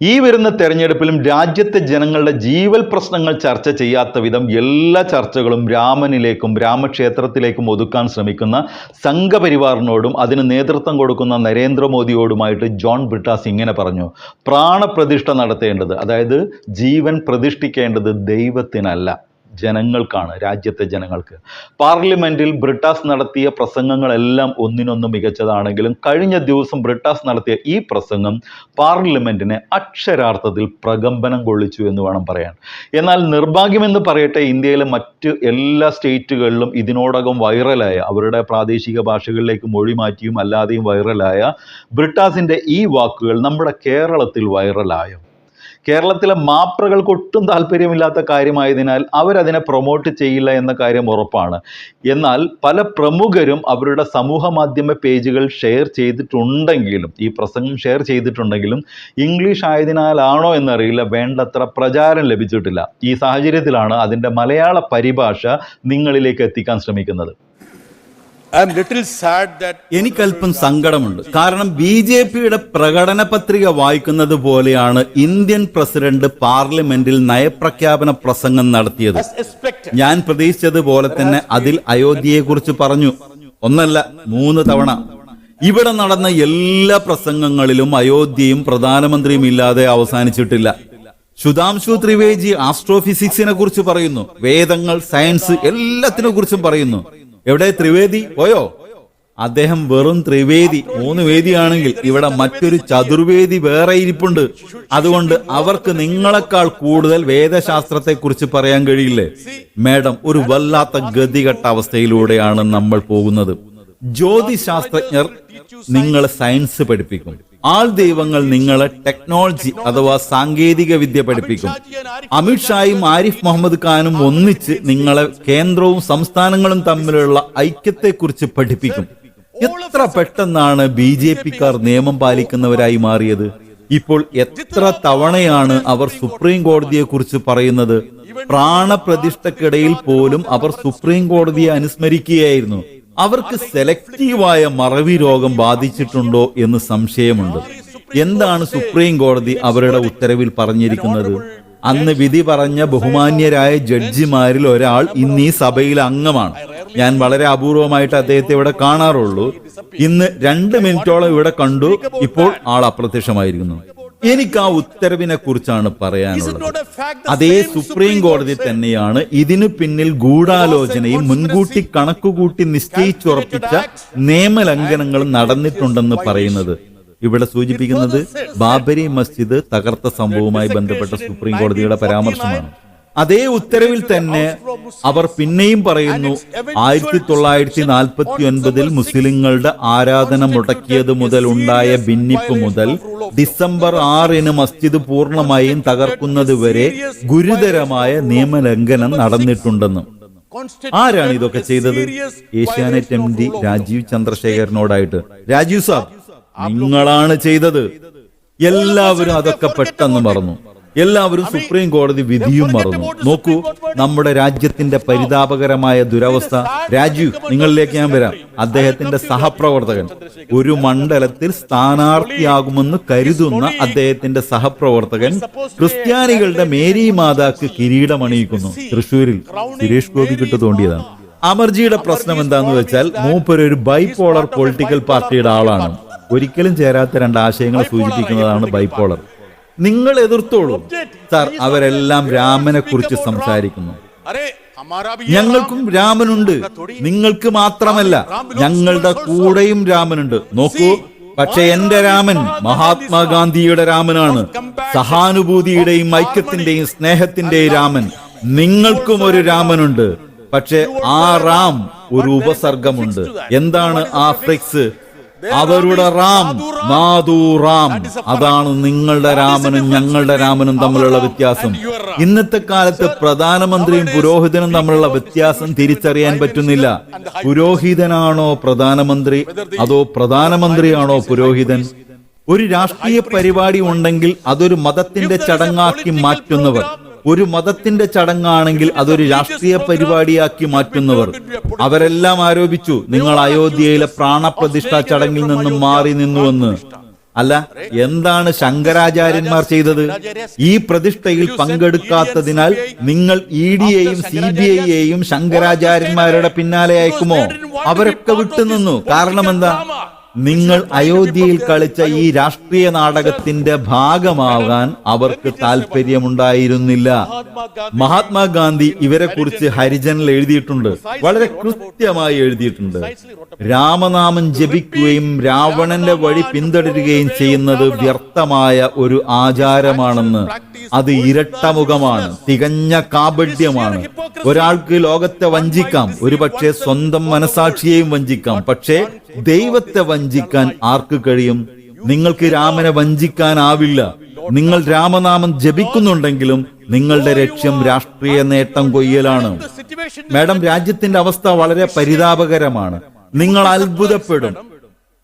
ഈ വരുന്ന തെരഞ്ഞെടുപ്പിലും രാജ്യത്തെ ജനങ്ങളുടെ ജീവൽ പ്രശ്നങ്ങൾ ചർച്ച ചെയ്യാത്ത വിധം എല്ലാ ചർച്ചകളും രാമനിലേക്കും രാമക്ഷേത്രത്തിലേക്കും ഒതുക്കാൻ ശ്രമിക്കുന്ന സംഘപരിവാറിനോടും അതിന് നേതൃത്വം കൊടുക്കുന്ന നരേന്ദ്രമോദിയോടുമായിട്ട് ജോൺ ബ്രിട്ടാസ് ഇങ്ങനെ പറഞ്ഞു. പ്രാണപ്രതിഷ്ഠ നടത്തേണ്ടത് അതായത് ജീവൻ പ്രതിഷ്ഠിക്കേണ്ടത് ദൈവത്തിനല്ല. ജനങ്ങൾക്കാണ് രാജ്യത്തെ ജനങ്ങൾക്ക്. പാർലമെന്റിൽ ബ്രിട്ടാസ് നടത്തിയ പ്രസംഗങ്ങളെല്ലാം ഒന്നിനൊന്ന് മികച്ചതാണെങ്കിലും കഴിഞ്ഞ ദിവസം ബ്രിട്ടാസ് നടത്തിയ ഈ പ്രസംഗം പാർലമെന്റിനെ അക്ഷരാർത്ഥത്തിൽ പ്രകമ്പനം കൊള്ളിച്ചു എന്ന് വേണം പറയാൻ. എന്നാൽ നിർഭാഗ്യമെന്ന് പറയട്ടെ ഇന്ത്യയിലെ മറ്റ് എല്ലാ സ്റ്റേറ്റുകളിലും ഇതിനോടകം വൈറലായ അവരുടെ പ്രാദേശിക ഭാഷകളിലേക്ക് മൊഴി മാറ്റിയും അല്ലാതെയും വൈറലായ ബ്രിട്ടാസിന്റെ ഈ വാക്കുകൾ നമ്മുടെ കേരളത്തിൽ വൈറലായോ? കേരളത്തിലെ മാപ്രകൾക്ക് ഒട്ടും താല്പര്യമില്ലാത്ത കാര്യമായതിനാൽ അവരതിനെ പ്രൊമോട്ട് ചെയ്യില്ല എന്ന കാര്യം ഉറപ്പാണ്. എന്നാൽ പല പ്രമുഖരും അവരുടെ സമൂഹ മാധ്യമ പേജുകൾ ഷെയർ ചെയ്തിട്ടുണ്ടെങ്കിലും ഈ പ്രസംഗം ഷെയർ ചെയ്തിട്ടുണ്ടെങ്കിലും ഇംഗ്ലീഷ് ആയതിനാലാണോ എന്നറിയില്ല വേണ്ടത്ര പ്രചാരം ലഭിച്ചിട്ടില്ല. ഈ സാഹചര്യത്തിലാണ് അതിന്റെ മലയാള പരിഭാഷ നിങ്ങളിലേക്ക് എത്തിക്കാൻ ശ്രമിക്കുന്നത്. എനിക്കല്പം സങ്കടമുണ്ട്. കാരണം ബി ജെ പിയുടെ പ്രകടന പത്രിക വായിക്കുന്നത് പോലെയാണ് ഇന്ത്യൻ പ്രസിഡന്റ് പാർലമെന്റിൽ നയപ്രഖ്യാപന പ്രസംഗം നടത്തിയത്. ഞാൻ പ്രതീക്ഷിച്ചതുപോലെ തന്നെ അതിൽ അയോധ്യയെക്കുറിച്ച് പറഞ്ഞു. ഒന്നല്ല മൂന്ന് തവണ. ഇവിടെ നടന്ന എല്ലാ പ്രസംഗങ്ങളിലും അയോധ്യയും പ്രധാനമന്ത്രിയും ഇല്ലാതെ അവസാനിച്ചിട്ടില്ല. സുധാംശു ത്രിവേജി ആസ്ട്രോഫിസിക്സിനെ കുറിച്ച് പറയുന്നു. വേദങ്ങൾ സയൻസ് എല്ലാത്തിനെ കുറിച്ചും പറയുന്നു. എവിടെ? ത്രിവേദി? പോയോ? അദ്ദേഹം വെറും ത്രിവേദി മൂന്ന് വേദിയാണെങ്കിൽ ഇവിടെ മറ്റൊരു ചതുർവേദി വേറെ ഇരിപ്പുണ്ട്. അതുകൊണ്ട് അവർക്ക് നിങ്ങളെക്കാൾ കൂടുതൽ വേദശാസ്ത്രത്തെ കുറിച്ച് പറയാൻ കഴിയില്ലേ? മേഡം ഒരു വല്ലാത്ത ഗതികെട്ട അവസ്ഥയിലൂടെയാണ് നമ്മൾ പോകുന്നത്. ജ്യോതിശാസ്ത്രജ്ഞർ നിങ്ങളെ സയൻസ് പഠിപ്പിക്കും. ആൾ ദൈവങ്ങൾ നിങ്ങളെ ടെക്നോളജി അഥവാ സാങ്കേതിക വിദ്യ പഠിപ്പിക്കും. അമിത്ഷായും ആരിഫ് മുഹമ്മദ് ഖാനും ഒന്നിച്ച് നിങ്ങളെ കേന്ദ്രവും സംസ്ഥാനങ്ങളും തമ്മിലുള്ള ഐക്യത്തെക്കുറിച്ച് പഠിപ്പിക്കും. എത്ര പെട്ടെന്നാണ് ബി ജെ പിക്കാർ നിയമം പാലിക്കുന്നവരായി മാറിയത്? ഇപ്പോൾ എത്ര തവണയാണ് അവർ സുപ്രീം കോടതിയെ കുറിച്ച് പറയുന്നത്? പ്രാണപ്രതിഷ്ഠക്കിടയിൽ പോലും അവർ സുപ്രീം കോടതിയെ അനുസ്മരിക്കുകയായിരുന്നു. അവർക്ക് സെലക്റ്റീവായ മറവി രോഗം ബാധിച്ചിട്ടുണ്ടോ എന്ന് സംശയമുണ്ട്. എന്താണ് സുപ്രീം കോടതി അവരുടെ ഉത്തരവിൽ പറഞ്ഞിരിക്കുന്നത്? അന്ന് വിധി പറഞ്ഞ ബഹുമാന്യരായ ജഡ്ജിമാരിൽ ഒരാൾ ഇന്ന് ഈ സഭയിൽ അംഗമാണ്. ഞാൻ വളരെ അപൂർവമായിട്ട് അദ്ദേഹത്തെ ഇവിടെ കാണാറുള്ളൂ. ഇന്ന് രണ്ട് മിനിറ്റോളം ഇവിടെ കണ്ടു. ഇപ്പോൾ ആൾ അപ്രത്യക്ഷമായിരിക്കുന്നു. എനിക്ക് ആ ഉത്തരവിനെ കുറിച്ചാണ് പറയാനുള്ളത്. അതേ സുപ്രീം കോടതി തന്നെയാണ് ഇതിനു പിന്നിൽ ഗൂഢാലോചനയും മുൻകൂട്ടി കണക്കുകൂട്ടി നിശ്ചയിച്ചുറപ്പിച്ച നിയമലംഘനങ്ങളും നടന്നിട്ടുണ്ടെന്ന് പറയുന്നത്. ഇവിടെ സൂചിപ്പിക്കുന്നത് ബാബരി മസ്ജിദ് തകർത്ത സംഭവവുമായി ബന്ധപ്പെട്ട സുപ്രീം കോടതിയുടെ പരാമർശമാണ്. അതേ ഉത്തരവിൽ തന്നെ അവർ പിന്നെയും പറയുന്നു ആയിരത്തി തൊള്ളായിരത്തി നാൽപ്പത്തി ഒൻപതിൽ മുസ്ലിങ്ങളുടെ ആരാധന മുടക്കിയത് മുതൽ ഉണ്ടായ ഭിന്നിപ്പ് മുതൽ ഡിസംബർ ആറിന് മസ്ജിദ് പൂർണമായും തകർക്കുന്നത് വരെ ഗുരുതരമായ നിയമലംഘനം നടന്നിട്ടുണ്ടെന്നും. ആരാണ് ഇതൊക്കെ ചെയ്തത്? ഏഷ്യാനെറ്റ് എം ഡി രാജീവ് ചന്ദ്രശേഖരനോടായിട്ട്. രാജീവ് സാബ് നിങ്ങളാണ് ചെയ്തത്. എല്ലാവരും അതൊക്കെ പെട്ടെന്ന് മറന്നു. എല്ലാവരും സുപ്രീം കോടതി വിധിയും മറന്നു. നോക്കൂ നമ്മുടെ രാജ്യത്തിന്റെ പരിതാപകരമായ ദുരവസ്ഥ. രാജീവ് നിങ്ങളിലേക്ക് ഞാൻ വരാം. അദ്ദേഹത്തിന്റെ സഹപ്രവർത്തകൻ. ഒരു മണ്ഡലത്തിൽ സ്ഥാനാർത്ഥിയാകുമെന്ന് കരുതുന്ന അദ്ദേഹത്തിന്റെ സഹപ്രവർത്തകൻ ക്രിസ്ത്യാനികളുടെ മേരി മാതാക്ക് കിരീടമണിയിക്കുന്നു. തൃശൂരിൽ സുരേഷ് ഗോപി കിട്ടു തോണ്ടിയതാണ്. അമർജിയുടെ പ്രശ്നം എന്താന്ന് വെച്ചാൽ മൂപ്പര് ഒരു ബൈപോളർ പൊളിറ്റിക്കൽ പാർട്ടിയുടെ ആളാണ്. ഒരിക്കലും ചേരാത്ത രണ്ട് ആശയങ്ങളെ സൂചിപ്പിക്കുന്നതാണ് ബൈപോളർ നിങ്ങൾ എതിർത്തോളൂ. സർ അവരെല്ലാം രാമനെ കുറിച്ച് സംസാരിക്കുന്നു. ഞങ്ങൾക്കും രാമനുണ്ട്. നിങ്ങൾക്ക് മാത്രമല്ല ഞങ്ങളുടെ കൂടെയും രാമനുണ്ട്. നോക്കൂ പക്ഷെ എന്റെ രാമൻ മഹാത്മാഗാന്ധിയുടെ രാമനാണ്. സഹാനുഭൂതിയുടെയും ഐക്യത്തിന്റെയും സ്നേഹത്തിന്റെയും രാമൻ. നിങ്ങൾക്കും ഒരു രാമനുണ്ട്. പക്ഷെ ആ റാം ഒരു ഉപസർഗമുണ്ട്. എന്താണ് ആ ഫ്ലെക്സ് അവരുടെ റാം മാധു റാം. അതാണ് നിങ്ങളുടെ രാമനും ഞങ്ങളുടെ രാമനും തമ്മിലുള്ള വ്യത്യാസം. ഇന്നത്തെ കാലത്ത് പ്രധാനമന്ത്രിയും പുരോഹിതനും തമ്മിലുള്ള വ്യത്യാസം തിരിച്ചറിയാൻ പറ്റുന്നില്ല. പുരോഹിതനാണോ പ്രധാനമന്ത്രി? അതോ പ്രധാനമന്ത്രിയാണോ പുരോഹിതൻ? ഒരു രാഷ്ട്രീയ പരിപാടി ഉണ്ടെങ്കിൽ അതൊരു മതത്തിന്റെ ചടങ്ങാക്കി മാറ്റുന്നവർ ഒരു മതത്തിന്റെ ചടങ്ങാണെങ്കിൽ അതൊരു രാഷ്ട്രീയ പരിപാടിയാക്കി മാറ്റുന്നവർ. അവരെല്ലാം ആരോപിച്ചു നിങ്ങൾ അയോധ്യയിലെ പ്രാണപ്രതിഷ്ഠാ ചടങ്ങിൽ നിന്നും മാറി നിന്നുവെന്ന്. അല്ല എന്താണ് ശങ്കരാചാര്യന്മാർ ചെയ്തത്? ഈ പ്രതിഷ്ഠയിൽ പങ്കെടുക്കാത്തതിനാൽ നിങ്ങൾ ഇ ഡിയെയും സി ബി ഐയെയും ശങ്കരാചാര്യന്മാരുടെ പിന്നാലെ അയക്കുമോ അവരൊക്കെ വിട്ടുനിന്നു. കാരണം എന്താ? നിങ്ങൾ അയോധ്യയിൽ കളിച്ച ഈ രാഷ്ട്രീയ നാടകത്തിന്റെ ഭാഗമാകാൻ അവർക്ക് താല്പര്യമുണ്ടായിരുന്നില്ല മഹാത്മാഗാന്ധി ഇവരെ കുറിച്ച് ഹരിജനിൽ എഴുതിയിട്ടുണ്ട്. വളരെ കൃത്യമായി എഴുതിയിട്ടുണ്ട്. രാമനാമം ജപിക്കുകയും രാവണന്റെ വഴി പിന്തുടരുകയും ചെയ്യുന്നത് വ്യർത്ഥമായ ഒരു ആചാരമാണെന്ന്. അത് ഇരട്ടമുഖമാണ് തികഞ്ഞ കാപഢ്യമാണ്. ഒരാൾക്ക് ലോകത്തെ വഞ്ചിക്കാം ഒരുപക്ഷെ സ്വന്തം മനസാക്ഷിയെയും വഞ്ചിക്കാം. പക്ഷേ ദൈവത്തെ വഞ്ചിക്കാൻ ആർക്ക് കഴിയും? നിങ്ങൾക്ക് രാമനെ വഞ്ചിക്കാനാവില്ല. നിങ്ങൾ രാമനാമം ജപിക്കുന്നുണ്ടെങ്കിലും നിങ്ങളുടെ ലക്ഷ്യം രാഷ്ട്രീയ നേട്ടം കൊയ്യലാണ്. മാഡം രാജ്യത്തിന്റെ അവസ്ഥ വളരെ പരിതാപകരമാണ്. നിങ്ങൾ അത്ഭുതപ്പെടും.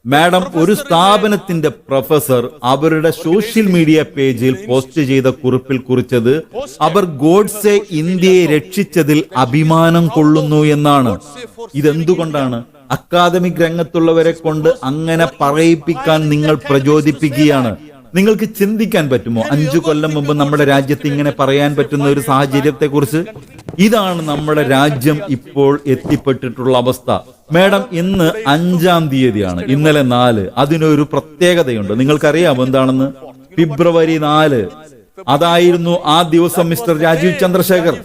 മാഡം ഒരു സ്ഥാപനത്തിന്റെ പ്രൊഫസർ അവരുടെ സോഷ്യൽ മീഡിയ പേജിൽ പോസ്റ്റ് ചെയ്ത കുറിപ്പിൽ കുറിച്ചത് അവർ ഗോഡ്സെ ഇന്ത്യയെ രക്ഷിച്ചതിൽ അഭിമാനം കൊള്ളുന്നു എന്നാണ്. ഇതെന്തുകൊണ്ടാണ്? അക്കാദമിക് രംഗത്തുള്ളവരെ കൊണ്ട് അങ്ങനെ പറയിപ്പിക്കാൻ നിങ്ങൾ പ്രചോദിപ്പിക്കുകയാണ്. നിങ്ങൾക്ക് ചിന്തിക്കാൻ പറ്റുമോ? അഞ്ചു കൊല്ലം മുമ്പ് നമ്മുടെ രാജ്യത്ത് ഇങ്ങനെ പറയാൻ പറ്റുന്ന ഒരു സാഹചര്യത്തെ കുറിച്ച് ഇതാണ് നമ്മുടെ രാജ്യം ഇപ്പോൾ എത്തിപ്പെട്ടിട്ടുള്ള അവസ്ഥ. മേഡം ഇന്ന് അഞ്ചാം തീയതിയാണ്. ഇന്നലെ നാല്. അതിനൊരു പ്രത്യേകതയുണ്ട്. നിങ്ങൾക്കറിയാമോ എന്താണെന്ന്? ഫെബ്രുവരി നാല്. അതായിരുന്നു ആ ദിവസം മിസ്റ്റർ രാജീവ് ചന്ദ്രശേഖർ.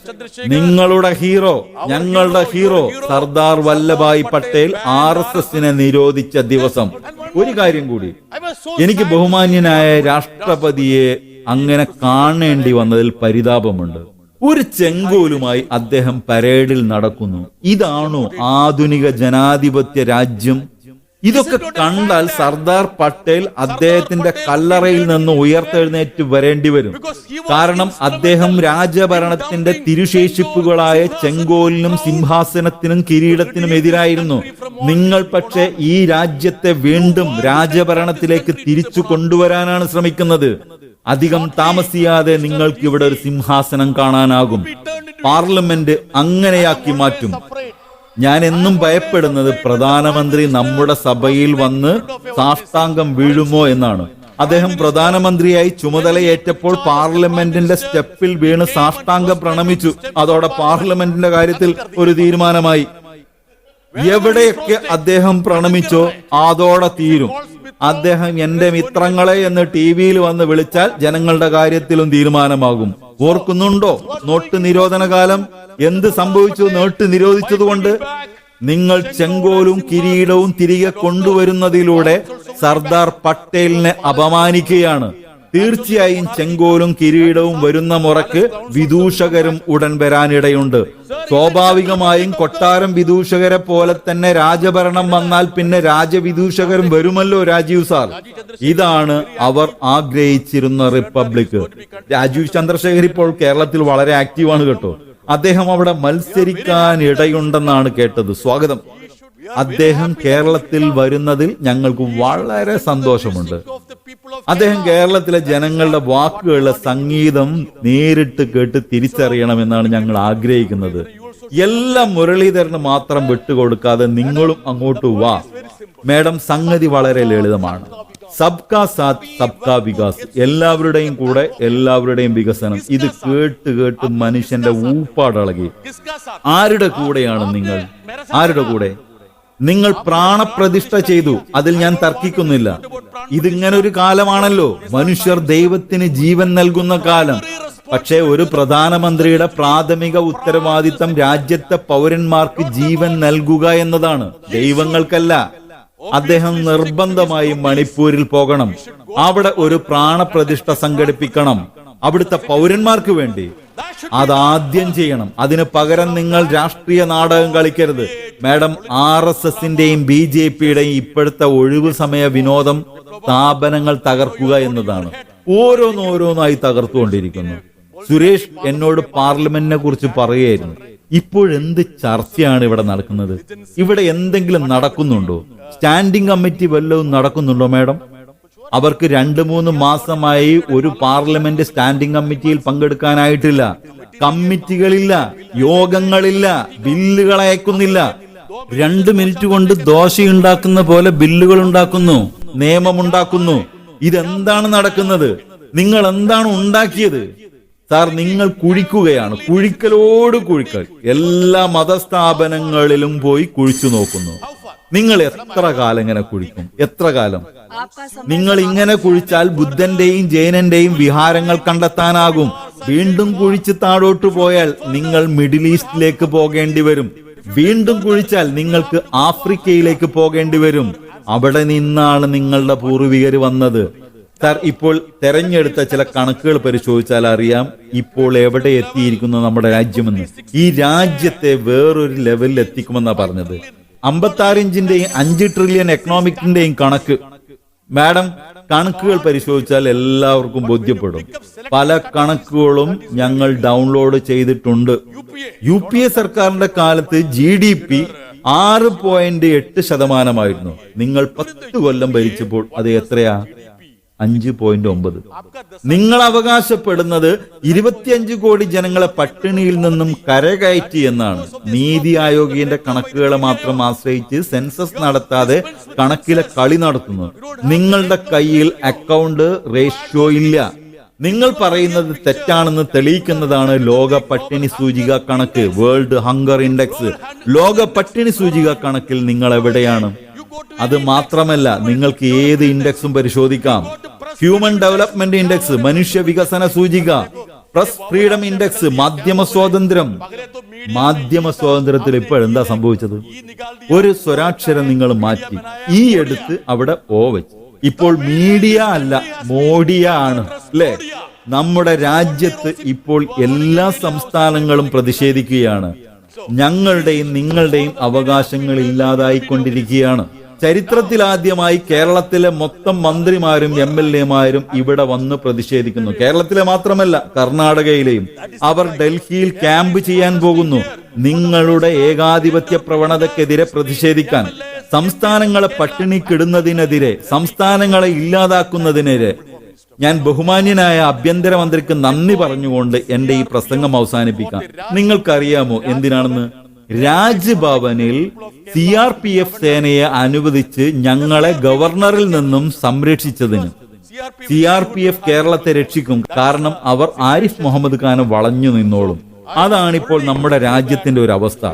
നിങ്ങളുടെ ഹീറോ ഞങ്ങളുടെ hero Sardar Vallabhbhai Patel R S എസിനെ നിരോധിച്ച ദിവസം. ഒരു കാര്യം കൂടി. എനിക്ക് ബഹുമാന്യനായ രാഷ്ട്രപതിയെ അങ്ങനെ കാണേണ്ടി വന്നതിൽ പരിതാപമുണ്ട്. ഒരു ചെങ്കോലുമായി അദ്ദേഹം പരേഡിൽ നടക്കുന്നു. ഇതാണോ ആധുനിക ജനാധിപത്യ രാജ്യം? ഇതൊക്കെ കണ്ടാൽ സർദാർ പട്ടേൽ അദ്ദേഹത്തിന്റെ കല്ലറയിൽ നിന്ന് ഉയർത്തെഴുന്നേറ്റ് വരേണ്ടി വരും. കാരണം അദ്ദേഹം രാജഭരണത്തിന്റെ തിരുശേഷിപ്പുകളായ ചെങ്കോലിനും സിംഹാസനത്തിനും കിരീടത്തിനും എതിരായിരുന്നു. നിങ്ങൾ പക്ഷേ ഈ രാജ്യത്തെ വീണ്ടും രാജഭരണത്തിലേക്ക് തിരിച്ചു കൊണ്ടുവരാനാണ് ശ്രമിക്കുന്നത്. അധികം താമസിയാതെ നിങ്ങൾക്ക് ഇവിടെ ഒരു സിംഹാസനം കാണാനാകും. പാർലമെന്റ് അങ്ങനെയാക്കി മാറ്റും. ഞാൻ എന്നും ഭയപ്പെടുന്നത് പ്രധാനമന്ത്രി നമ്മുടെ സഭയിൽ വന്ന് സാഷ്ടാംഗം വീഴുമോ എന്നാണ്. അദ്ദേഹം പ്രധാനമന്ത്രിയായി ചുമതലയേറ്റപ്പോൾ പാർലമെന്റിന്റെ സ്റ്റെപ്പിൽ വീണ് സാഷ്ടാംഗം പ്രണമിച്ചു. അതോടെ പാർലമെന്റിന്റെ കാര്യത്തിൽ ഒരു തീരുമാനമായി. എവിടെയൊക്കെ അദ്ദേഹം പ്രണമിച്ചോ അതോടെ തീരും. അദ്ദേഹം എന്റെ മിത്രങ്ങളെ എന്ന് ടി വിയിൽ വന്ന് വിളിച്ചാൽ ജനങ്ങളുടെ കാര്യത്തിലും തീരുമാനമാകും. ഓർക്കുന്നുണ്ടോ? നോട്ട് നിരോധന കാലം എന്ത് സംഭവിച്ചു? നോട്ട് നിരോധിച്ചതുകൊണ്ട് നിങ്ങൾ ചെങ്കോലും കിരീടവും തിരികെ കൊണ്ടുവരുന്നതിലൂടെ സർദാർ പട്ടേലിനെ അപമാനിക്കുകയാണ്. തീർച്ചയായും ചെങ്കോലും കിരീടവും വരുന്ന മുറക്ക് വിദൂഷകരും ഉടൻ വരാനിടയുണ്ട്. സ്വാഭാവികമായും കൊട്ടാരം വിദൂഷകരെ പോലെ തന്നെ രാജഭരണം വന്നാൽ പിന്നെ രാജവിദൂഷകരും വരുമല്ലോ രാജീവ് സാർ. ഇതാണ് അവർ ആഗ്രഹിച്ചിരുന്ന റിപ്പബ്ലിക്. രാജീവ് ചന്ദ്രശേഖർ ഇപ്പോൾ കേരളത്തിൽ വളരെ ആക്റ്റീവാണ് കേട്ടോ. അദ്ദേഹം അവിടെ മത്സരിക്കാൻ ഇടയുണ്ടെന്നാണ് കേട്ടത്. സ്വാഗതം. അദ്ദേഹം കേരളത്തിൽ വരുന്നതിൽ ഞങ്ങൾക്ക് വളരെ സന്തോഷമുണ്ട്. അദ്ദേഹം കേരളത്തിലെ ജനങ്ങളുടെ വാക്കുകളുടെ സംഗീതം നേരിട്ട് കേട്ട് തിരിച്ചറിയണമെന്നാണ് ഞങ്ങൾ ആഗ്രഹിക്കുന്നത്. എല്ലാ മുരളീധരന് മാത്രം വിട്ടുകൊടുക്കാതെ നിങ്ങളും അങ്ങോട്ട് വാ. മേഡം സംഗതി വളരെ ലളിതമാണ്. സബ്കാ സാത് സബ്കാ വികാസ്. എല്ലാവരുടെയും കൂടെ എല്ലാവരുടെയും വികസനം. ഇത് കേട്ട് കേട്ട് മനുഷ്യന്റെ ഊപ്പാടളകി. ആരുടെ കൂടെയാണ് നിങ്ങൾ? ആരുടെ കൂടെ? നിങ്ങൾ പ്രാണപ്രതിഷ്ഠ ചെയ്തു. അതിൽ ഞാൻ തർക്കിക്കുന്നില്ല. ഇതിങ്ങനെ ഒരു കാലമാണല്ലോ. മനുഷ്യർ ദൈവത്തിന് ജീവൻ നൽകുന്ന കാലം. പക്ഷേ ഒരു പ്രധാനമന്ത്രിയുടെ പ്രാഥമിക ഉത്തരവാദിത്തം രാജ്യത്തെ പൗരന്മാർക്ക് ജീവൻ നൽകുക എന്നതാണ്. ദൈവങ്ങൾക്കല്ല. അദ്ദേഹം നിർബന്ധമായും മണിപ്പൂരിൽ പോകണം. അവിടെ ഒരു പ്രാണപ്രതിഷ്ഠ സംഘടിപ്പിക്കണം. അവിടുത്തെ പൗരന്മാർക്ക് വേണ്ടി. അതാദ്യം ചെയ്യണം. അതിന് പകരം നിങ്ങൾ രാഷ്ട്രീയ നാടകം കളിക്കരുത്. മാഡം ആർ എസ് എസിന്റെയും ബി ജെ പിയുടെയും ഇപ്പോഴത്തെ ഒഴിവു സമയ വിനോദം സ്ഥാപനങ്ങൾ തകർക്കുക എന്നതാണ്. ഓരോന്നോരോന്നായി തകർത്തുകൊണ്ടിരിക്കുന്നു. സുരേഷ് എന്നോട് പാർലമെന്റിനെ കുറിച്ച് പറയുകയായിരുന്നു. ഇപ്പോഴെന്ത് ചർച്ചയാണ് ഇവിടെ നടക്കുന്നത്? ഇവിടെ എന്തെങ്കിലും നടക്കുന്നുണ്ടോ? സ്റ്റാൻഡിംഗ് കമ്മിറ്റി വല്ലതും നടക്കുന്നുണ്ടോ മാഡം? അവർക്ക് രണ്ടു മൂന്ന് മാസമായി ഒരു പാർലമെന്റ് സ്റ്റാൻഡിംഗ് കമ്മിറ്റിയിൽ പങ്കെടുക്കാനായിട്ടില്ല. കമ്മിറ്റികളില്ല യോഗങ്ങളില്ല ബില്ലുകൾ അയക്കുന്നില്ല. രണ്ട് മിനിറ്റ് കൊണ്ട് ദോശ ഉണ്ടാക്കുന്ന പോലെ ബില്ലുകൾ ഉണ്ടാക്കുന്നു നിയമമുണ്ടാക്കുന്നു ഇതെന്താണ് നടക്കുന്നത്? നിങ്ങൾ എന്താണ് ഉണ്ടാക്കിയത്? സാർ നിങ്ങൾ കുഴിക്കുകയാണ്. കുഴിക്കലോട് കുഴിക്കൽ. എല്ലാ മതസ്ഥാപനങ്ങളിലും പോയി കുഴിച്ചു നോക്കുന്നു. നിങ്ങൾ എത്ര കാലം ഇങ്ങനെ കുഴിക്കും? എത്ര കാലം? നിങ്ങൾ ഇങ്ങനെ കുഴിച്ചാൽ ബുദ്ധന്റെയും ജൈനന്റെയും വിഹാരങ്ങൾ കണ്ടെത്താനാകും. വീണ്ടും കുഴിച്ച് താഴോട്ട് പോയാൽ നിങ്ങൾ മിഡിൽ ഈസ്റ്റിലേക്ക് പോകേണ്ടി വരും. വീണ്ടും കുഴിച്ചാൽ നിങ്ങൾക്ക് ആഫ്രിക്കയിലേക്ക് പോകേണ്ടി വരും. അവിടെ നിന്നാണ് നിങ്ങളുടെ പൂർവികർ വന്നത്. സാർ ഇപ്പോൾ തെരഞ്ഞെടുത്ത ചില കണക്കുകൾ പരിശോധിച്ചാൽ അറിയാം ഇപ്പോൾ എവിടെ എത്തിയിരിക്കുന്നു നമ്മുടെ രാജ്യമെന്ന്. ഈ രാജ്യത്തെ വേറൊരു ലെവലിൽ എത്തിക്കുമെന്നാ പറഞ്ഞത്. അമ്പത്തി ആറ് ഇഞ്ചിന്റെയും അഞ്ച് ട്രില്യൺ എക്കണോമിക്കിന്റെയും കണക്ക്. മാഡം കണക്കുകൾ പരിശോധിച്ചാൽ എല്ലാവർക്കും ബോധ്യപ്പെടും. പല കണക്കുകളും ഞങ്ങൾ ഡൗൺലോഡ് ചെയ്തിട്ടുണ്ട്. യു പി എ സർക്കാരിന്റെ കാലത്ത് ജി ഡി പി ആറ് പോയിന്റ് എട്ട് ശതമാനമായിരുന്നു. നിങ്ങൾ പത്ത് കൊല്ലം ഭരിച്ചപ്പോൾ അത് എത്രയാ? അഞ്ച് പോയിന്റ് ഒമ്പത്. നിങ്ങൾ അവകാശപ്പെടുന്നത് ഇരുപത്തിയഞ്ച് കോടി ജനങ്ങളെ പട്ടിണിയിൽ നിന്നും കരകയറ്റി എന്നാണ്. നീതി ആയോഗിന്റെ കണക്കുകളെ മാത്രം ആശ്രയിച്ച് സെൻസസ് നടത്താതെ കണക്കിലെ കളി നടത്തുന്നു. നിങ്ങളുടെ കയ്യിൽ അക്കൗണ്ട് റേഷ്യോ ഇല്ല. നിങ്ങൾ പറയുന്നത് തെറ്റാണെന്ന് തെളിയിക്കുന്നതാണ് ലോക പട്ടിണി സൂചിക കണക്ക് വേൾഡ് ഹങ്കർ ഇൻഡെക്സ്. ലോക പട്ടിണി സൂചിക കണക്കിൽ നിങ്ങൾ എവിടെയാണ് അത് മാത്രമല്ല നിങ്ങൾക്ക് ഏത് ഇൻഡെക്സും പരിശോധിക്കാം. ഹ്യൂമൻ ഡെവലപ്മെന്റ് ഇൻഡെക്സ് മനുഷ്യ വികസന സൂചിക പ്രസ് ഫ്രീഡം ഇൻഡെക്സ് മാധ്യമ സ്വാതന്ത്ര്യം. മാധ്യമ സ്വാതന്ത്ര്യത്തിൽ ഇപ്പോൾ എന്താ സംഭവിച്ചത്? ഒരു സ്വരാക്ഷരം നിങ്ങൾ മാറ്റി ഈ എടുത്ത് അവിടെ ഓ വെച്ചു. ഇപ്പോൾ മീഡിയ അല്ല മോഡിയ ആണ് അല്ലേ? നമ്മുടെ രാജ്യത്ത് ഇപ്പോൾ എല്ലാ സംസ്ഥാനങ്ങളും പ്രതിഷേധിക്കുകയാണ്. ഞങ്ങളുടെയും നിങ്ങളുടെയും അവകാശങ്ങൾ ഇല്ലാതായിക്കൊണ്ടിരിക്കുകയാണ്. ചരിത്രത്തിലാദ്യമായി കേരളത്തിലെ മൊത്തം മന്ത്രിമാരും എം എൽ എമാരും ഇവിടെ വന്ന് പ്രതിഷേധിക്കുന്നു. കേരളത്തിലെ മാത്രമല്ല കർണാടകയിലെയും. അവർ ഡൽഹിയിൽ ക്യാമ്പ് ചെയ്യാൻ പോകുന്നു. നിങ്ങളുടെ ഏകാധിപത്യ പ്രവണതക്കെതിരെ പ്രതിഷേധിക്കാൻ. സംസ്ഥാനങ്ങളെ പട്ടിണിക്കിടുന്നതിനെതിരെ സംസ്ഥാനങ്ങളെ ഇല്ലാതാക്കുന്നതിനെതിരെ. ഞാൻ ബഹുമാന്യനായ ആഭ്യന്തരമന്ത്രിക്ക് നന്ദി പറഞ്ഞുകൊണ്ട് എന്റെ ഈ പ്രസംഗം അവസാനിപ്പിക്കാം. നിങ്ങൾക്കറിയാമോ എന്തിനാണെന്ന്? രാജ്ഭവനിൽ സി ആർ പി എഫ് സേനയെ അനുവദിച്ച് ഞങ്ങളെ ഗവർണറിൽ നിന്നും സംരക്ഷിച്ചതിന് സി ആർ പി എഫ് കേരളത്തെ രക്ഷിക്കും കാരണം അവർ ആരിഫ് മുഹമ്മദ് ഖാനെ വളഞ്ഞു നിന്നോളും. അതാണിപ്പോൾ നമ്മുടെ രാജ്യത്തിന്റെ ഒരു അവസ്ഥ.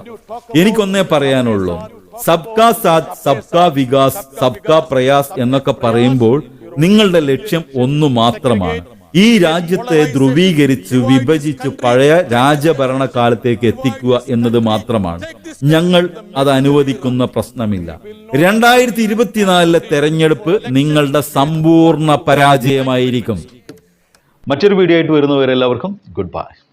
എനിക്കൊന്നേ പറയാനുള്ളൂ. സബ്കാ സാത് സബ്കാ വികാസ് സബ്കാ പ്രയാസ് എന്നൊക്കെ പറയുമ്പോൾ നിങ്ങളുടെ ലക്ഷ്യം ഒന്നു മാത്രമാണ്. ഈ രാജ്യത്തെ ധ്രുവീകരിച്ച് വിഭജിച്ച് പഴയ രാജഭരണ കാലത്തേക്ക് എത്തിക്കുക എന്നത് മാത്രമാണ്. ഞങ്ങൾ അത് അനുവദിക്കുന്ന പ്രശ്നമില്ല. രണ്ടായിരത്തി ഇരുപത്തിനാലിലെ തെരഞ്ഞെടുപ്പ് നിങ്ങളുടെ സമ്പൂർണ പരാജയമായിരിക്കും. മറ്റൊരു വീഡിയോ ആയിട്ട് വരുന്നവരെല്ലാവർക്കും ഗുഡ് ബൈ